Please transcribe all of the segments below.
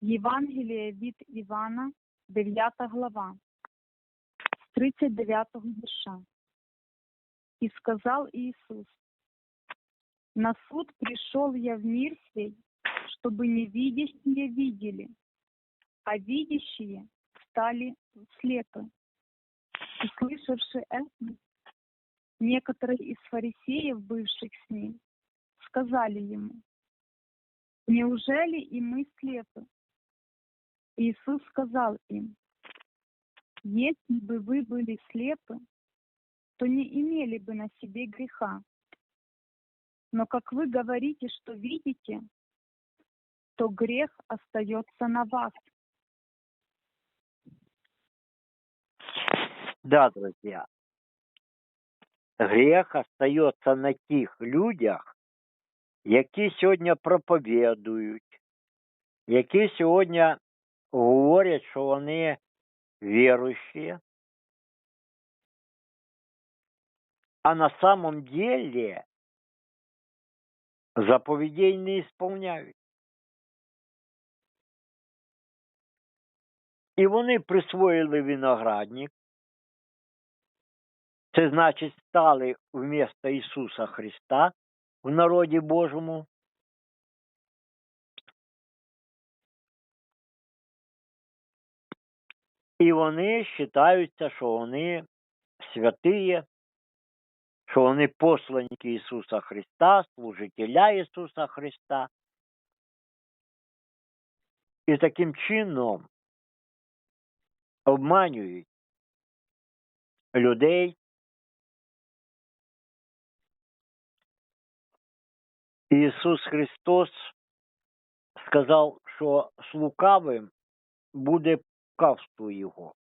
Євангеліє від Івана, 9 глава, з 39 вірша. И сказал Иисус, на суд пришел я в мир сей, чтобы невидящие видели, а видящие стали слепы. И слышавши это, некоторые из фарисеев, бывших с ним, сказали ему, неужели и мы слепы? Иисус сказал им, если бы вы были слепы, то не имели бы на себе греха. Но как вы говорите, что видите, то грех остается на вас. Да, друзья. Грех остается на тих людях, які сьогодні проповідують, які сьогодні говорять, що вони віруючі, а на самом деле заповедей не исполняють. І вони присвоїли виноградник, це значить стали вмісто Ісуса Христа в народі Божому. І вони вважаються, що вони святиє, що вони посланники Ісуса Христа, служителя Ісуса Христа. І таким чином обманюють людей. Ісус Христос сказав, що з лукавим буде лукавство Його.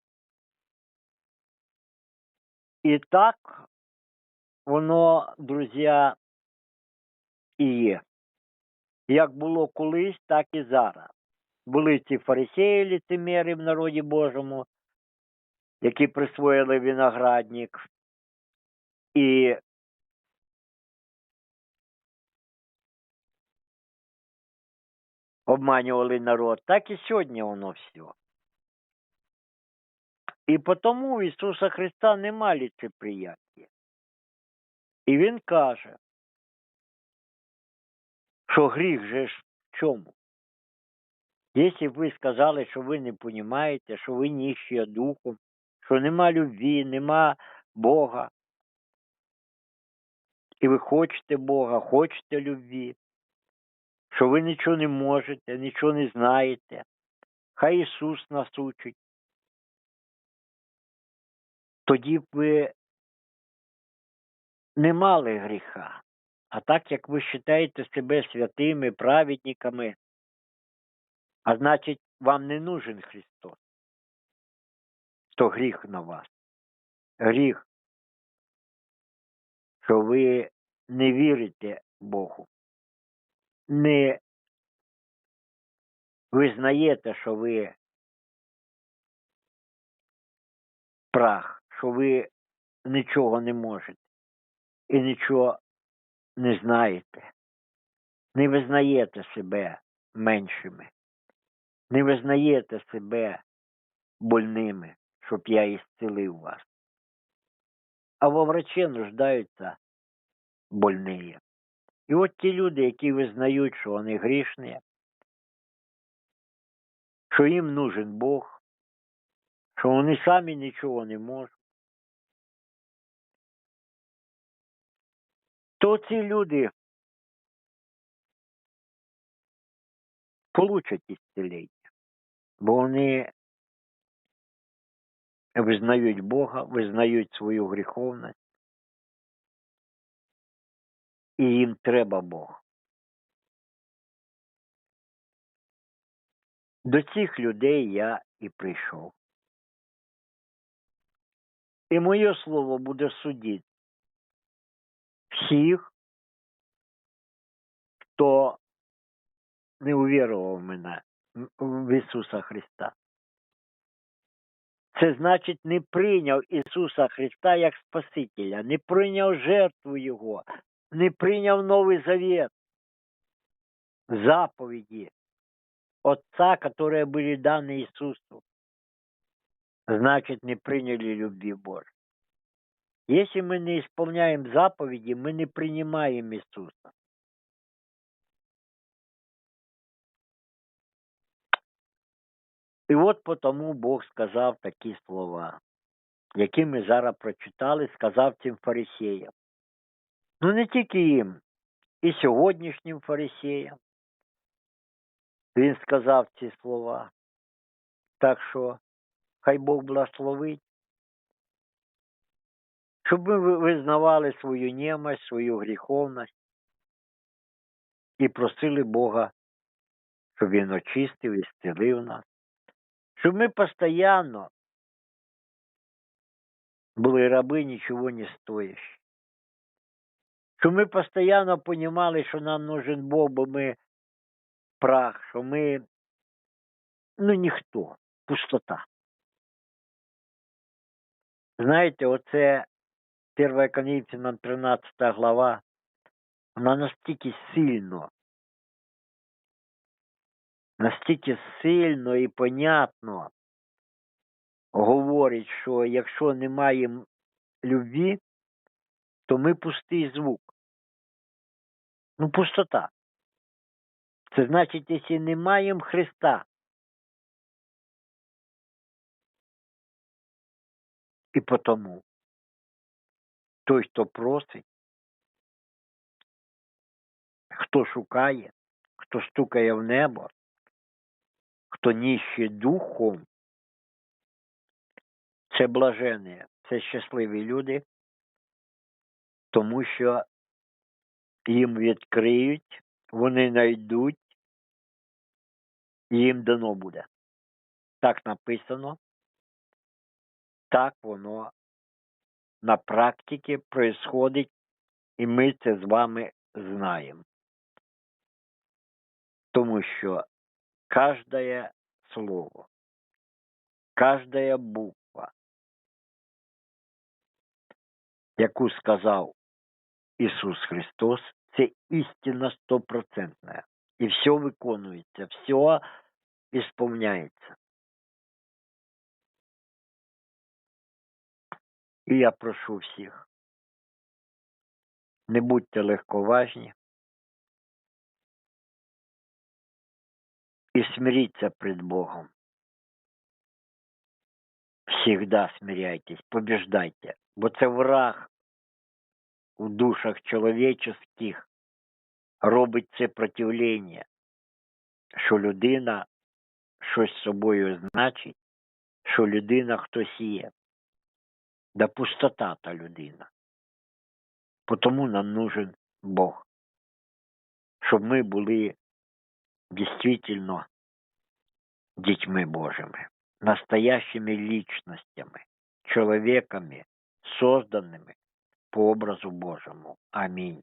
І так воно, друзі, і є. Як було колись, так і зараз. Були ці фарисеї ліцеміри в народі Божому, які присвоїли виноградник. І обманювали народ, так і сьогодні воно все. І тому у Ісуса Христа нема ліцеприяття. І Він каже, що гріх же ж в чому? Якщо б ви сказали, що ви не розумієте, що ви нищі духом, що нема любві, нема Бога, і ви хочете Бога, хочете любві, що ви нічого не можете, нічого не знаєте, хай Ісус нас учить. Тоді б ви не мали гріха. А так як ви вважаєте себе святими, праведниками, а значить, вам не нужен Христос, то гріх на вас. Гріх, що ви не вірите Богу, не визнаєте, що ви прах, що ви нічого не можете і нічого не знаєте, не визнаєте себе меншими, не визнаєте себе больними, щоб я ісцелив вас. А во врачі нуждаються больні. І от ті люди, які визнають, що вони грішні, що їм нужен Бог, що вони самі нічого не можуть, то ці люди получать ісцелення, бо вони визнають Бога, визнають свою гріховність, і їм треба Бог. До цих людей я і прийшов. І моє слово буде судити всіх, хто не увірував в мене в Ісуса Христа. Це значить, не прийняв Ісуса Христа як Спасителя, не прийняв жертву Його, не прийняв Новий Завет, заповіді, Отца, которые были даны Иисусу, значит, не приняли любви Божьей. Если мы не исполняем заповеди, мы не принимаем Иисуса. І от потому Бог сказав такі слова, які ми зараз прочитали, сказав цим фарисеям. Ну не тільки їм, і сьогоднішнім фарисеям. Він сказав ці слова. Так що хай Бог благословить, щоб ми визнавали свою немощь, свою гріховність і просили Бога, щоб Він очистив і зцілив нас. Щоб ми постійно були раби нічого не стоящі. Щоб ми постійно розуміли, що нам нужен Бог, бо ми прах, що ми ну ніхто, пустота. Знаєте, оце 1 Коринфянам 13 глава, вона настільки сильно, настільки сильно і понятно говорить, що якщо немає любві, то ми пустий звук. Ну, пустота. Це значить, якщо не маємо Христа. І потому той, хто просить, хто шукає, хто стукає в небо, хто ніще духом, це блажені, це щасливі люди, тому що їм відкриють, вони знайдуть, їм дано буде. Так написано, так воно на практиці происходить, і ми це з вами знаємо. Тому що кожне слово, кожна буква, яку сказав Ісус Христос, це істина стопроцентна. І все виконується, все ісполняється. І я прошу всіх, не будьте легковажні і смиріться пред Богом. Всегда смиряйтесь, побіждайте, бо це враг у душах чоловічих робить це противлення, що людина щось собою значить, що людина хтось є. Да пустота та людина. Потому нам нужен Бог. Щоб ми були дійсно дітьми Божими, настоящими личностями, человеками, созданными по образу Божьему. Аминь.